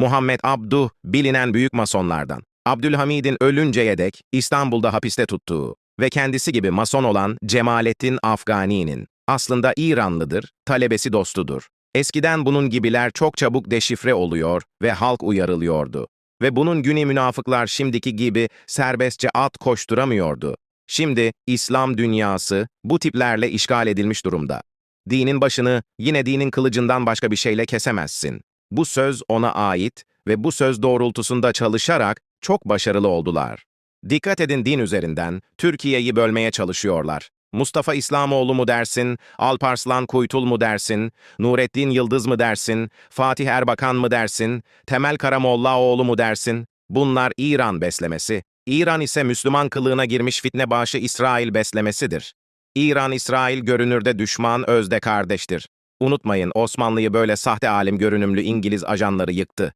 Muhammed Abduh bilinen büyük masonlardan. Abdülhamid'in ölünceye dek İstanbul'da hapiste tuttuğu ve kendisi gibi mason olan Cemalettin Afgani'nin aslında İranlıdır, talebesi dostudur. Eskiden bunun gibiler çok çabuk deşifre oluyor ve halk uyarılıyordu. Ve bunun günü münafıklar şimdiki gibi serbestçe at koşturamıyordu. Şimdi İslam dünyası bu tiplerle işgal edilmiş durumda. Dinin başını yine dinin kılıcından başka bir şeyle kesemezsin. Bu söz ona ait ve bu söz doğrultusunda çalışarak çok başarılı oldular. Dikkat edin din üzerinden Türkiye'yi bölmeye çalışıyorlar. Mustafa İslamoğlu mu dersin, Alparslan Kuytul mu dersin, Nurettin Yıldız mı dersin, Fatih Erbakan mı dersin, Temel Karamollaoğlu mu dersin? Bunlar İran beslemesi. İran ise Müslüman kılığına girmiş fitne başı İsrail beslemesidir. İran, İsrail görünürde düşman, özde kardeştir. Unutmayın Osmanlı'yı böyle sahte alim görünümlü İngiliz ajanları yıktı.